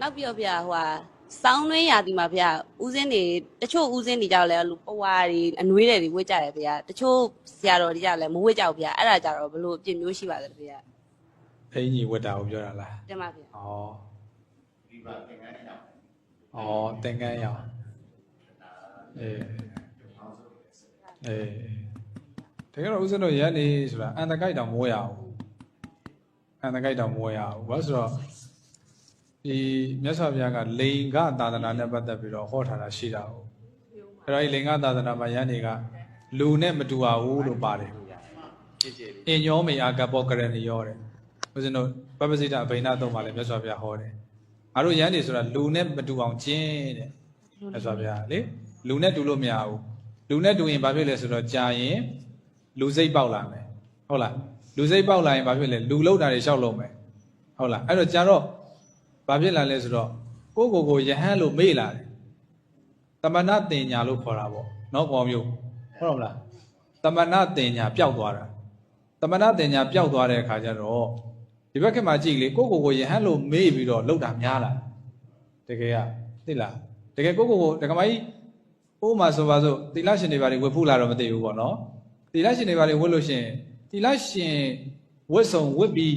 နောက်ပြီးတော့ဗျာဟိုဟာစောင်းနှင်းရာဒီမှာဗျာဦးစင်းတွေတချို့ဦးစင်းတွေကြောက်လဲလူပဝါတွေအနှွေးတွေတွေဝှက်ကြတယ်ဗျာတချို့ဆရာတော်တွေကြောက်လဲမဝှက်ကြဘူးဗျာအဲ့ဒါကြတော့ဘလို့အပြစ်မျိုးရှိပါသလဲဗျာအင်ကြီးဝတ်တာကိုပြောတာလားတင်ပါဗျာဩဒီပါသင်္ကန်းရောင်ဩသင်္ကန်းရောင်အေးအေးတကယ်တော့ဦးဇင်းတို့ရန်နေဆိုတာအန်တကိုက်တောင်မဝဲရဘူးအန်တကိုက်တောင်မဝဲရဘူးဘာလို့ဆိုတော့ ဒီမြတ်စွာဘုရားကလိင်္ဂသာသနာနဲ့ပတ်သက်ပြီးတော့ဟောထားတာရှိတာဟုတ်အဲ့တော့ဒီလိင်္ဂသာသနာမှာရန်နေကလူနဲ့မတူပါဘူးလို့ပါတယ်အင်ညောမေအာကပောကရဏီရောတဲ့ဦးဇင်းတို့ပပ္ပစိတအဘိနာသုံးပါလေမြတ်စွာဘုရားဟောတယ်ငါတို့ရန်နေဆိုတာလူနဲ့မတူအောင်ကျင့်တဲ့မြတ်စွာဘုရားလေလူနဲ့တူလို့မရဘူးလူနဲ့တူရင်ဘာဖြစ်လဲဆိုတော့ကြာရင်လူစိတ်ပေါက်လာမယ်ဟုတ်လားလူစိတ်ပေါက်လာရင်ဘာဖြစ်လဲလူလောက်တာတွေရှောက်လုံးမယ်ဟုတ်လားအဲ့တော့ကြာတော့ ဘာဖြစ်လာလဲဆိုတော့ကိုယ့်ကိုယ်ကိုယဟန်လို့မေ့လာတယ်တမနာတင်ညာလို့ခေါ်တာပေါ့နော်ပေါ်မျိုးဟုတ်တော့မလားတမနာတင်ညာပျောက်သွားတာတမနာတင်ညာပျောက်သွားတဲ့အခါကျတော့ဒီဘက်ခင်မှာကြည့်လေကိုယ့်ကိုယ်ကိုယဟန်လို့မေ့ပြီးတော့လောက်တာများလာတကယ်ကသိလားတကယ်ကိုယ့်ကိုယ်ကိုဒကမကြီးအိုးမှာဆိုပါစို့သီလရှင်တွေဘာတွေဝတ်ဖူးလာတော့မသိဘူးပေါ့နော်သီလရှင်တွေဘာတွေဝတ်လို့ရှရင်သီလရှင်ဝတ်စုံဝတ်ပြီး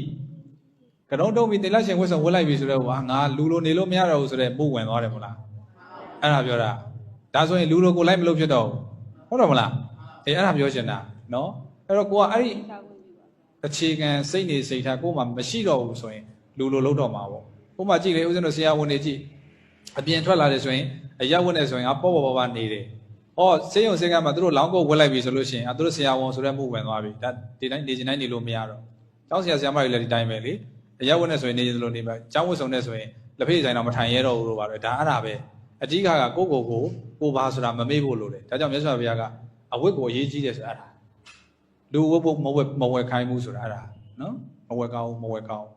ကတုံးတုံးပြီးသီလရှင်ဝတ်စုံဝတ်လိုက်ပြီဆိုတော့ဟာငါလူလိုနေလို့မရတော့ဘူးဆိုတော့ပို့ဝင်သွားတယ်မလားအဲ့ဒါပြောတာဒါဆိုရင်လူလိုကိုလိုက်မလို့ဖြစ်တော့ဘူးဟုတ်တော့မလားအေးအဲ့ဒါပြောချင်တာနော်အဲ့တော့ကိုကအဲ့ဒီအခြေခံစိတ်နေစိတ်ထားကိုမှမရှိတော့ဘူးဆိုရင်လူလိုလုံးတော့မှာပေါ့ကိုမှကြည့်လေဦးဇင်းတို့ဆရာဝန်တွေကြည့်အပြင်ထွက်လာတယ်ဆိုရင်အရက်ဝင်နေဆိုရင်အပေါ့ပေါ့ပေါ့ပါနေတယ်။အော်စေးရုံစေးကမ်းမှာသူတို့လောင်းကုတ်ဝက်လိုက်ပြီဆိုလို့ရှိရင်အသူတို့ဆရာဝန်ဆိုတဲ့မှုဝင်သွားပြီ။ဒါဒီတိုင်းနေချင်တိုင်းနေလို့မရတော့။ကျောင်းဆရာဆရာမတွေလည်းဒီတိုင်းပဲလေ။ အရက်ဝင်နေဆိုရင်နေချင်လို့နေပဲ။ကျောင်းဝတ်ဆောင်နေဆိုရင်လက်ဖေးဆိုင်တော့မထိုင်ရတော့ဘူးလို့ပါပဲ။ဒါအဲ့ဒါပဲ။အကြီးကကကိုကိုကိုကိုပါဆိုတာမမေ့ဖို့လိုတယ်။ဒါကြောင့်မြတ်စွာဘုရားကအဝတ်ကိုအရေးကြီးတယ်ဆိုတာအဲ့ဒါ။လူဝတ်ဖို့မဝတ်မဝတ်ခိုင်းဘူးဆိုတာအဲ့ဒါနော်။မဝတ်ကောင်းမဝတ်ကောင်း